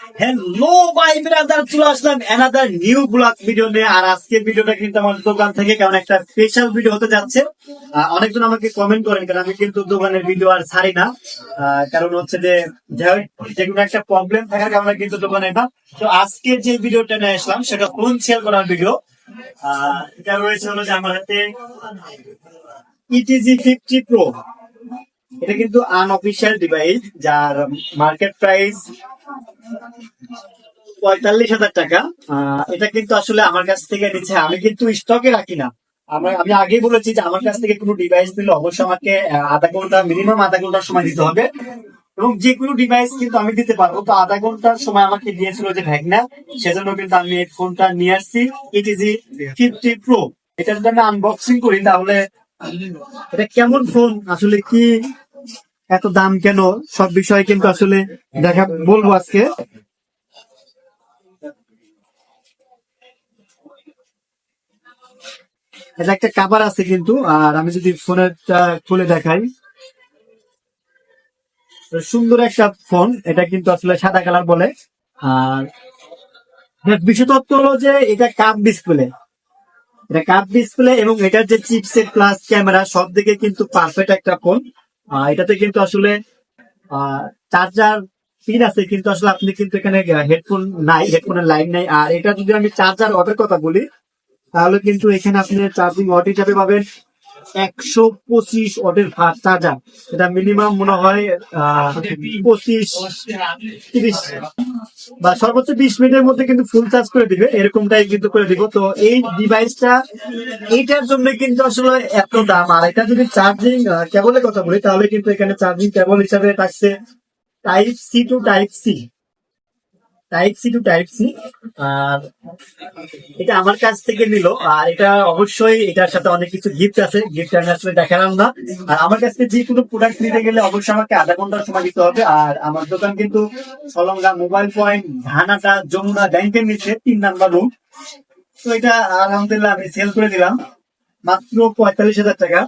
Hello ভাই brother চলে আসলাম অ্যানাদার নিউ ব্লগ ভিডিও নিয়ে। আর আজকের ভিডিওটা কিন্তু আমার দোকান থেকে কেমন একটা স্পেশাল ভিডিও হতে যাচ্ছে। অনেকজন আমাকে কমেন্ট করেন কারণ আমি কিন্তু দোকানের ভিডিও আর ছাড়ি না। কারণ হচ্ছে যে যে- কোনো একটা প্রবলেম থাকার কারণে কিন্তু দোকানে না। তো আজকে যে ভিডিওটা নিয়ে আসলাম সেটা ফোন সেল করার ভিডিও আহ, এটা রয়েছে হলো যে আমার হাতে ইটিজি ফিফটি প্রো এটা কিন্তু আনঅফিসিয়াল ডিভাইস যার মার্কেট প্রাইস পঁয়তাল্লিশ হাজার টাকা। এটা কিন্তু আসলে আমার কাছ থেকে নিচ্ছে। আমি কিন্তু স্টকে রাখি না। আমরা আমি আগেই বলেছি যে আমার কাছ থেকে কোনো ডিভাইস নিলে অবশ্যই আমাকে আধা ঘণ্টা মিনিমাম আধা ঘণ্টার সময় দিতে হবে। এবং যে কোনো ডিভাইস কিন্তু আমি দিতে পারব। তো আধা ঘণ্টার সময় আমাকে দিয়েছিল যে ভ্যাগনা সেজন্য কিন্তু আমি এই ফোনটা নিয়ে আসছি। ইটিজি ফিফটি প্রো এটা যদি আমি আনবক্সিং করি, তাহলে এটা কেমন ফোন আসলে কি এত দাম কেন? সব বিষয়ে কিন্তু আসলে দেখা, বলব আজকে। এটা একটা কাভার আছে কিন্তু, আর আমি যদি ফোনের খুলে দেখাই। সুন্দর একটা ফোন এটা কিন্তু আসলে সাদা কালার বলে। আর বিশেষত্ব হলো যে এটা কাপ ডিসপ্লে এটা কাপ ডিসপ্লে এবং এটার যে চিপসেট প্লাস ক্যামেরা সব দিকে কিন্তু পারফেক্ট একটা ফোন এটাতে কিন্তু আসলে চার্জার পিন আছে, কিন্তু আসলে আপনি কিন্তু এখানে হেডফোন নাই হেডফোনের লাইন নাই। আর এটা যদি আমি চার্জার অর্ডার কথা বলি, তাহলে কিন্তু এখানে আপনি চার্জিং অর্ডার হিসাবে পাবেন। একশো পঁচিশ ওয়াটের ফাস্ট চার্জার। এটা মিনিমাম মনে হয় পঁচিশ, তিরিশ বা সর্বোচ্চ বিশ মিনিটের মধ্যে কিন্তু ফুল চার্জ করে দিবে, এরকমটাই কিন্তু করে দিব। তো এই ডিভাইসটা এইটার জন্য কিন্তু আসলে এত দাম। আর এটা যদি চার্জিং কেবলের কথা বলি, তাহলে কিন্তু এখানে চার্জিং কেবল হিসাবে থাকছে type C to type C type C to type C আর এটা আমার কাছ থেকে নিল, আর এটা অবশ্যই এটার সাথে অনেক কিছু গিফট আছে গিফট আমি আসলে দেখালাম না। আর আমার কাছ থেকে যে কোনো প্রোডাক্ট নিতে গেলে অবশ্যই আমাকে আধা ঘণ্টার সময় দিতে হবে, আর আমার দোকান কিন্তু সলঙ্গা মোবাইল পয়েন্ট ধানাটা যমুনা ব্যাংকের নিচে, তিন নাম্বার রুম তো এটা আলহামদুলিল্লাহ আমি সেল করে দিলাম, মাত্র পঁয়তাল্লিশ হাজার টাকা।